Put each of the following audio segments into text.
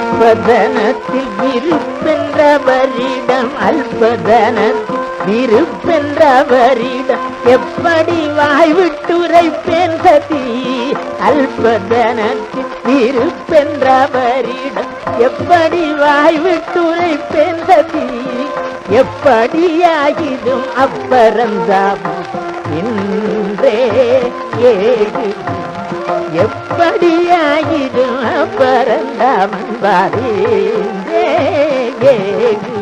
அல்பதனத்தில் இருப்பென்றவரிடம் அல்பதனத்தில் இருப்பென்றவரிடம் எப்படி வாய்விட்டுரைப்பேன் சதீ? அல்பதனத்து இருப்பென்றவரிடம் எப்படி வாய்விட்டுரைப்பேன் சதி எப்படியாகிடும் அப்பறந்தாவும் இன்றே ஏகு எப்படியாகிடும் அப்பறந்தாமன் வாரேந்தே ஏகு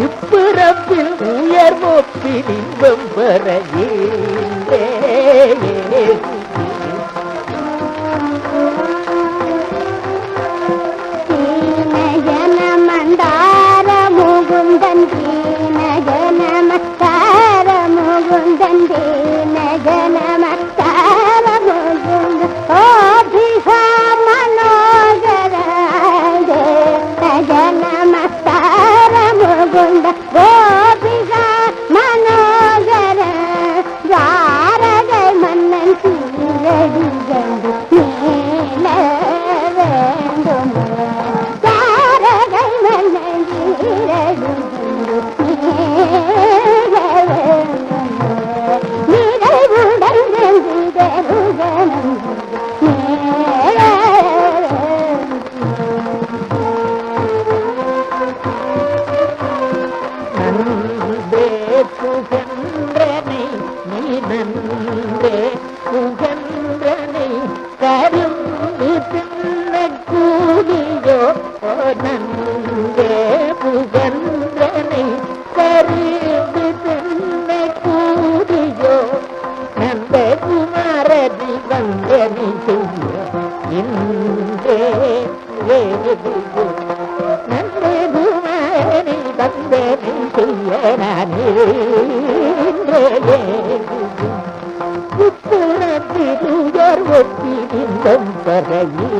இப்பிறப்பில் உயர்வொப்பில் இன்பம் பெற புகன்றனை நீ நன்றே புகன்றனை கரும்பு தின்ன கூலியோ ஓ நன்றே புகன்றனை கரும்பு தின்ன கூலியோ நந்த குமாரதி வந்தனி செய்ய இன்றே ஏகுது புத்தர திருவர் ஒத்தி நின்றம் தரையே